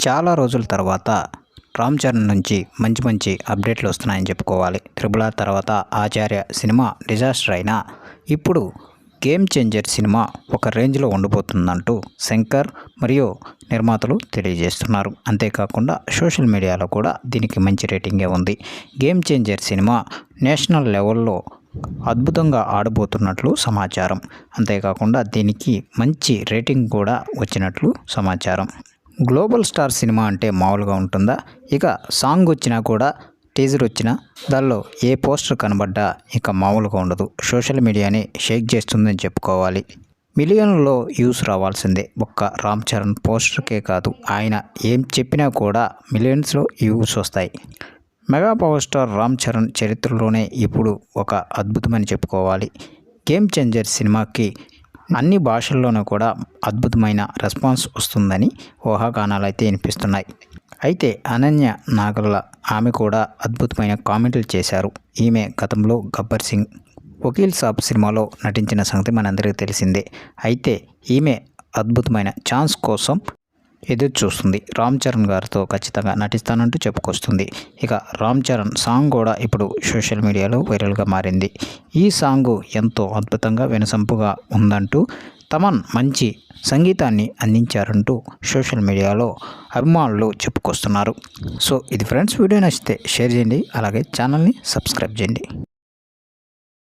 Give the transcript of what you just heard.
చాలా రోజుల తర్వాత రామ్ చరణ్ నుంచి మంచి మంచి అప్డేట్లు వస్తున్నాయని చెప్పుకోవాలి. త్రిబుల తర్వాత ఆచార్య సినిమా డిజాస్టర్ అయినా ఇప్పుడు గేమ్ చేంజర్ సినిమా ఒక రేంజ్లో ఉండిపోతుందంటూ శంకర్ మరియు నిర్మాతలు తెలియజేస్తున్నారు. అంతేకాకుండా సోషల్ మీడియాలో కూడా దీనికి మంచి రేటింగే ఉంది. గేమ్ చేంజర్ సినిమా నేషనల్ లెవెల్లో అద్భుతంగా ఆడబోతున్నట్లు సమాచారం. అంతేకాకుండా దీనికి మంచి రేటింగ్ కూడా వచ్చినట్లు సమాచారం. గ్లోబల్ స్టార్ సినిమా అంటే మామూలుగా ఉంటుందా? ఇక సాంగ్ వచ్చినా కూడా టీజర్ వచ్చినా దానిలో ఏ పోస్టర్ కనబడ్డా ఇక మామూలుగా ఉండదు. సోషల్ మీడియాని షేక్ చేస్తుందని చెప్పుకోవాలి. మిలియన్లో వ్యూస్ రావాల్సిందే. ఒక్క రామ్ చరణ్ పోస్టర్కే కాదు ఆయన ఏం చెప్పినా కూడా మిలియన్స్లో వ్యూస్ వస్తాయి. Mega power star Ram Charan చరిత్రలోనే ఇప్పుడు ఒక అద్భుతమని చెప్పుకోవాలి. గేమ్ చేంజర్ సినిమాకి అన్ని భాషల్లోనూ కూడా అద్భుతమైన రెస్పాన్స్ వస్తుందని ఊహాగానాలు అయితే వినిపిస్తున్నాయి. అయితే అనన్య నాగల్ల ఆమె కూడా అద్భుతమైన కామెంట్లు చేశారు. ఈమె గతంలో గబ్బర్ సింగ్ వకీల్ సాబ్ సినిమాలో నటించిన సంగతి మనందరికీ తెలిసిందే. అయితే ఈమె అద్భుతమైన ఛాన్స్ కోసం ఎదురు చూస్తుంది రామ్ చరణ్ గారితో ఖచ్చితంగా నటిస్తానంటూ చెప్పుకొస్తుంది. ఇక రామ్ చరణ్ సాంగ్ కూడా ఇప్పుడు సోషల్ మీడియాలో వైరల్గా మారింది. ఈ సాంగ్ ఎంతో అద్భుతంగా వినసంపుగా ఉందంటూ తమన్ మంచి సంగీతాన్ని అందించారంటూ సోషల్ మీడియాలో అభిమానులు చెప్పుకొస్తున్నారు. సో ఇది ఫ్రెండ్స్ వీడియో నచ్చితే షేర్ చేయండి. అలాగే ఛానల్ని సబ్స్క్రైబ్ చేయండి.